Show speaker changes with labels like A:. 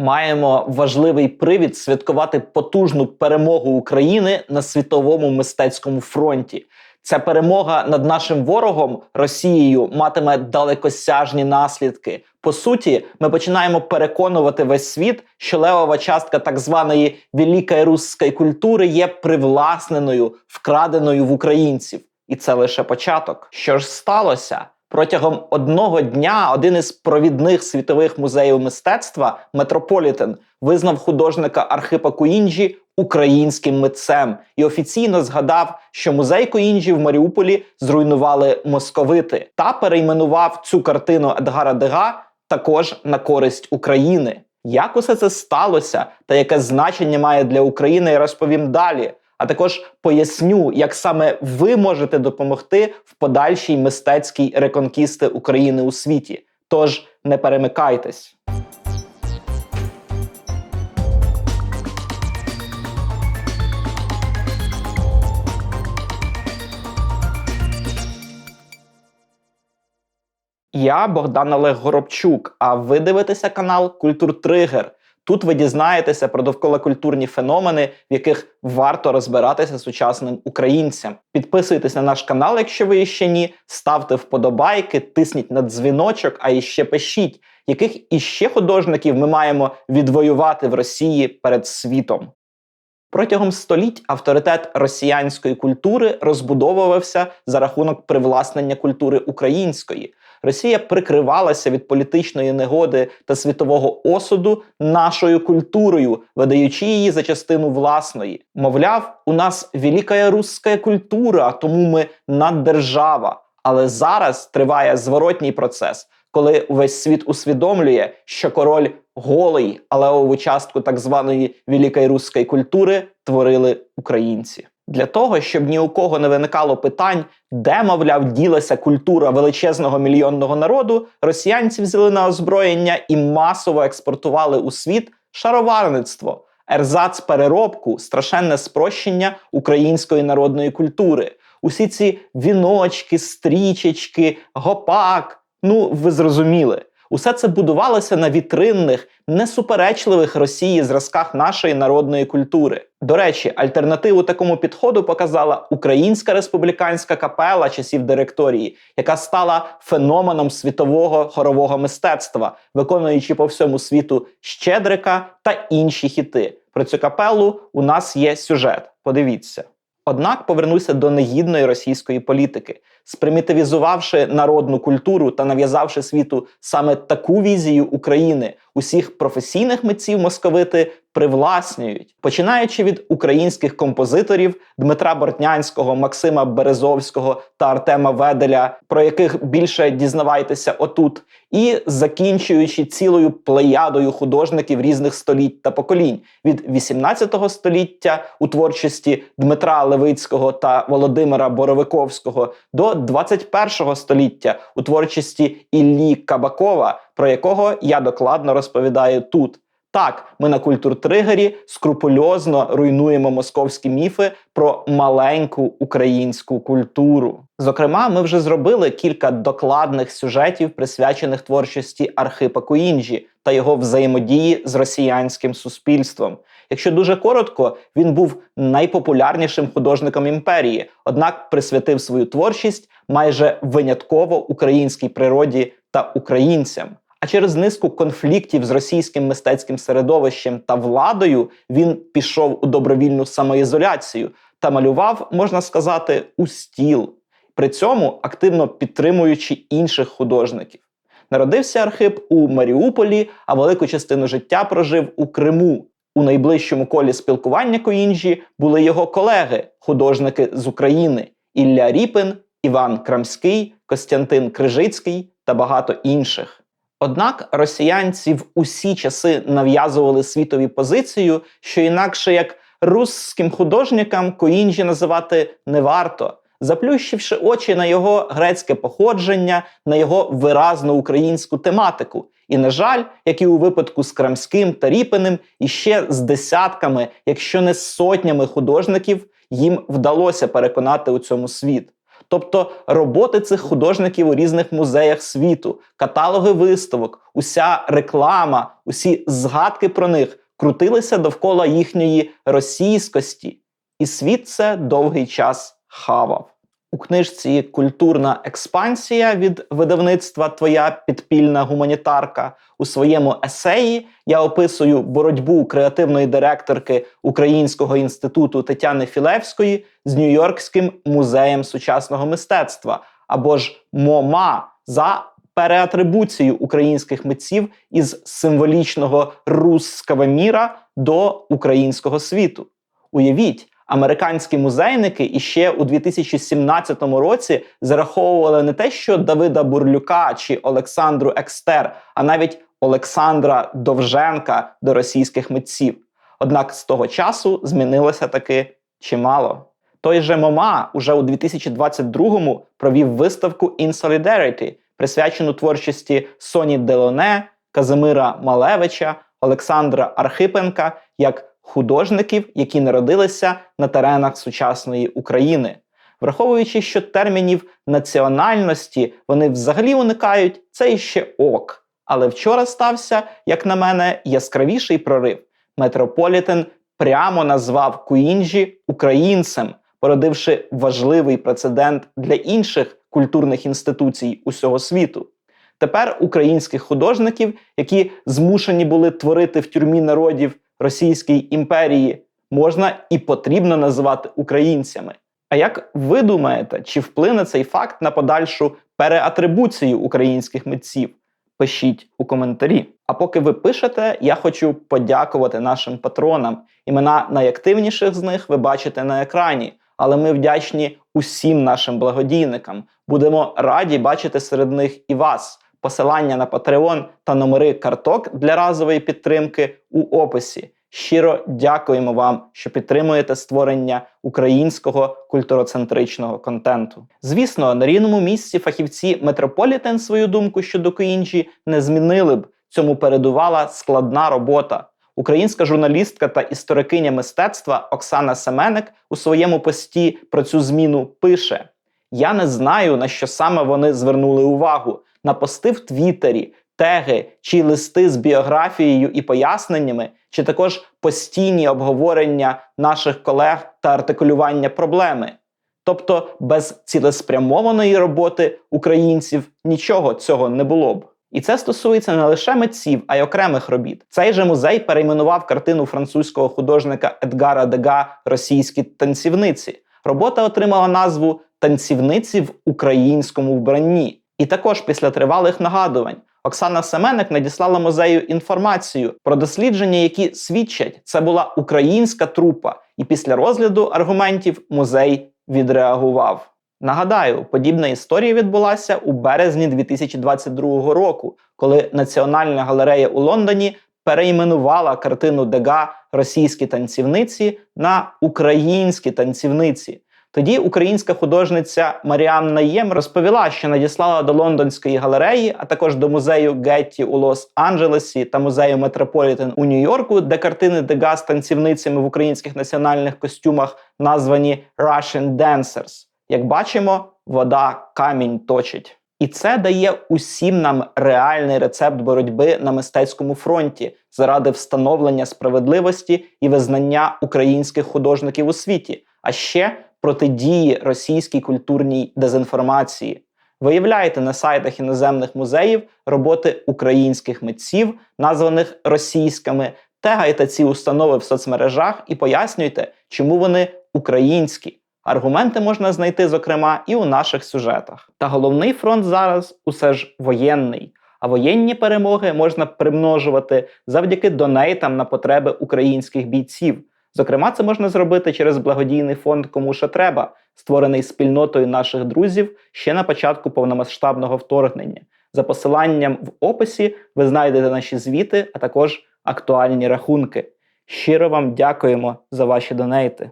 A: Маємо важливий привід святкувати потужну перемогу України на світовому мистецькому фронті. Ця перемога над нашим ворогом Росією матиме далекосяжні наслідки. По суті, ми починаємо переконувати весь світ, що левова частка так званої великої русської культури є привласненою, вкраденою в українців, і це лише початок. Що ж сталося? Протягом одного дня один із провідних світових музеїв мистецтва Метрополітен визнав художника Архипа Куінджі українським митцем і офіційно згадав, що музей Куінджі в Маріуполі зруйнували московити та перейменував цю картину Едгара Дега також на користь України. Як усе це сталося та яке значення має для України, я розповім далі. А також поясню, як саме ви можете допомогти в подальшій мистецькій реконкісти України у світі. Тож не перемикайтесь. Я Богдан Олег Горобчук. А ви дивитеся канал Культур Тригер. Тут ви дізнаєтеся про довкола культурні феномени, в яких варто розбиратися сучасним українцям. Підписуйтесь на наш канал, якщо ви ще ні. Ставте вподобайки, тисніть на дзвіночок, а іще пишіть, яких іще художників ми маємо відвоювати в Росії перед світом. Протягом століть авторитет росіянської культури розбудовувався за рахунок привласнення культури української. Росія прикривалася від політичної негоди та світового осуду нашою культурою, видаючи її за частину власної. Мовляв, у нас велика руська культура, тому ми наддержава. Але зараз триває зворотній процес, коли весь світ усвідомлює, що король голий, але левову частку так званої великої руської культури творили українці. Для того, щоб ні у кого не виникало питань, де, мовляв, ділася культура величезного мільйонного народу, росіянці взяли на озброєння і масово експортували у світ шароварництво, ерзац переробку, страшенне спрощення української народної культури. Усі ці віночки, стрічечки, гопак. Ну, ви зрозуміли. Усе це будувалося на вітринних, несуперечливих Росії зразках нашої народної культури. До речі, альтернативу такому підходу показала Українська республіканська капела часів директорії, яка стала феноменом світового хорового мистецтва, виконуючи по всьому світу Щедрика та інші хіти. Про цю капелу у нас є сюжет. Подивіться. Однак повернуся до негідної російської політики, спримітивізувавши народну культуру та нав'язавши світу саме таку візію України, усіх професійних митців московити привласнюють, починаючи від українських композиторів Дмитра Бортнянського, Максима Березовського та Артема Веделя, про яких більше дізнавайтеся отут, і закінчуючи цілою плеядою художників різних століть та поколінь від 18 століття у творчості Дмитра Левицького та Володимира Боровиковського до 21 століття у творчості Іллі Кабакова, про якого я докладно розповідаю тут. Так, ми на культуртригері скрупульозно руйнуємо московські міфи про маленьку українську культуру. Зокрема, ми вже зробили кілька докладних сюжетів, присвячених творчості Архипа Куінджі та його взаємодії з росіянським суспільством. Якщо дуже коротко, він був найпопулярнішим художником імперії, однак присвятив свою творчість майже винятково українській природі та українцям. А через низку конфліктів з російським мистецьким середовищем та владою він пішов у добровільну самоізоляцію та малював, можна сказати, у стіл, при цьому активно підтримуючи інших художників. Народився Архип у Маріуполі, а велику частину життя прожив у Криму. У найближчому колі спілкування Коїнджі були його колеги, художники з України Ілля Ріпин, Іван Крамський, Костянтин Крижицький та багато інших. Однак росіянці в усі часи нав'язували світові позицію, що інакше як русським художникам Коінджі називати не варто, заплющивши очі на його грецьке походження, на його виразну українську тематику. І, на жаль, як і у випадку з Крамським та Ріпиним, іще з десятками, якщо не сотнями художників, їм вдалося переконати у цьому світ. Тобто роботи цих художників у різних музеях світу, каталоги виставок, уся реклама, усі згадки про них крутилися довкола їхньої російськості, і світ це довгий час хавав. У книжці Культурна експансія від видавництва Твоя підпільна гуманітарка у своєму есеї я описую боротьбу креативної директорки Українського інституту Тетяни Філевської з Нью-Йоркським музеєм сучасного мистецтва або ж МОМА за переатрибуцію українських митців із символічного русского міра до українського світу. Уявіть, американські музейники іще у 2017 році зараховували не те, що Давида Бурлюка чи Олександру Екстер, а навіть Олександра Довженка до російських митців. Однак з того часу змінилося таки чимало. Той же Мома уже у 2022-му провів виставку «In Solidarity», присвячену творчості Соні Делоне, Казимира Малевича, Олександра Архипенка як художників, які народилися на теренах сучасної України. Враховуючи, що термінів національності вони взагалі уникають, це іще ок. Але вчора стався, як на мене, яскравіший прорив. Метрополітен прямо назвав Куінджі українцем, породивши важливий прецедент для інших культурних інституцій усього світу. Тепер українських художників, які змушені були творити в тюрмі народів Російській імперії, можна і потрібно називати українцями. А як ви думаєте, чи вплине цей факт на подальшу переатрибуцію українських митців? Пишіть у коментарі. А поки ви пишете, я хочу подякувати нашим патронам. Імена найактивніших з них ви бачите на екрані. Але ми вдячні усім нашим благодійникам. Будемо раді бачити серед них і вас. Посилання на Patreon та номери карток для разової підтримки у описі. Щиро дякуємо вам, що підтримуєте створення українського культуроцентричного контенту. Звісно, на рівному місці фахівці Метрополітен свою думку щодо Коінджі не змінили б. Цьому передувала складна робота. Українська журналістка та історикиня мистецтва Оксана Семеник у своєму пості про цю зміну пише: Я не знаю, на що саме вони звернули увагу. На пости в Твіттері, теги чи листи з біографією і поясненнями, чи також постійні обговорення наших колег та артикулювання проблеми. Тобто без цілеспрямованої роботи українців нічого цього не було б. І це стосується не лише митців, а й окремих робіт. Цей же музей перейменував картину французького художника Едгара Дега Російські танцівниці. Робота отримала назву Танцівниці в українському вбранні. І також після тривалих нагадувань Оксана Семеник надіслала музею інформацію про дослідження, які свідчать, це була українська трупа, і після розгляду аргументів музей відреагував. Нагадаю, подібна історія відбулася у березні 2022 року, коли Національна галерея у Лондоні перейменувала картину Дега Російські танцівниці на українські танцівниці. Тоді українська художниця Маріанна Єм розповіла, що надіслала до лондонської галереї, а також до музею Гетті у Лос-Анджелесі та музею Метрополітен у Нью-Йорку, де картини Дега з танцівницями в українських національних костюмах названі Russian Dancers. Як бачимо, вода камінь точить. І це дає усім нам реальний рецепт боротьби на мистецькому фронті заради встановлення справедливості і визнання українських художників у світі, а ще протидії російській культурній дезінформації. Виявляйте на сайтах іноземних музеїв роботи українських митців, названих російськими, тегайте ці установи в соцмережах і пояснюйте, чому вони українські. Аргументи можна знайти, зокрема, і у наших сюжетах. Та головний фронт зараз усе ж воєнний. А воєнні перемоги можна примножувати завдяки донейтам на потреби українських бійців. Зокрема, це можна зробити через благодійний фонд Кому що треба, створений спільнотою наших друзів ще на початку повномасштабного вторгнення. За посиланням в описі ви знайдете наші звіти, а також актуальні рахунки. Щиро вам дякуємо за ваші донейти.